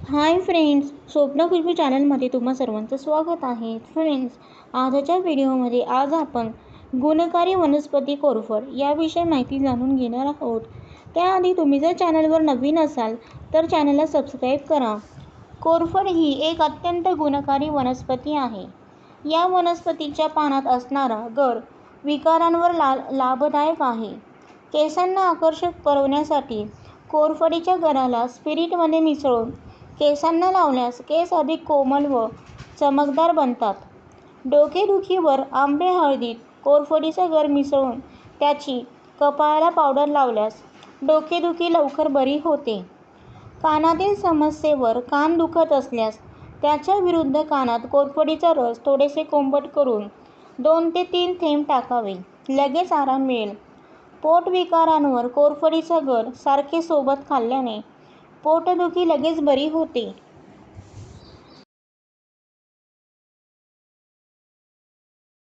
Hi friends स्वप्न खुशबू चॅनलमध्ये तुम्हा सर्वांचं स्वागत आहे. फ्रेंड्स आजच्या व्हिडिओमध्ये आज आपण गुणकारी वनस्पती कोरफड याविषयी माहिती जाणून घेणार आहोत. त्याआधी तुम्ही जर चॅनलवर नवीन असाल तर चॅनलला सबस्क्राईब करा. कोरफड ही एक अत्यंत गुणकारी वनस्पती आहे. या वनस्पतीच्या पानात असणारा गर विकारांवर ला लाभदायक आहे. केसांना आकर्षक करवण्यासाठी कोरफडीच्या गराला स्पिरिटमध्ये मिसळून केसांना लावल्यास केस अधिक कोमल व चमकदार बनतात. डोकेदुखीवर आंबे हळदीत कोरफडीचा गर मिसळून त्याची कपाळाला पावडर लावल्यास डोकेदुखी लवकर बरी होते. कानातील समस्येवर कान दुखत असल्यास त्याच्या विरुद्ध कानात कोरफडीचा रस थोडेसे कोंबट करून दोन ते तीन थेंब टाकावे. लगेच आराम मिळेल. पोटविकारांवर कोरफडीचा गर सारखे सोबत खाल्ल्याने पोटदुखी लगेच बरी होते.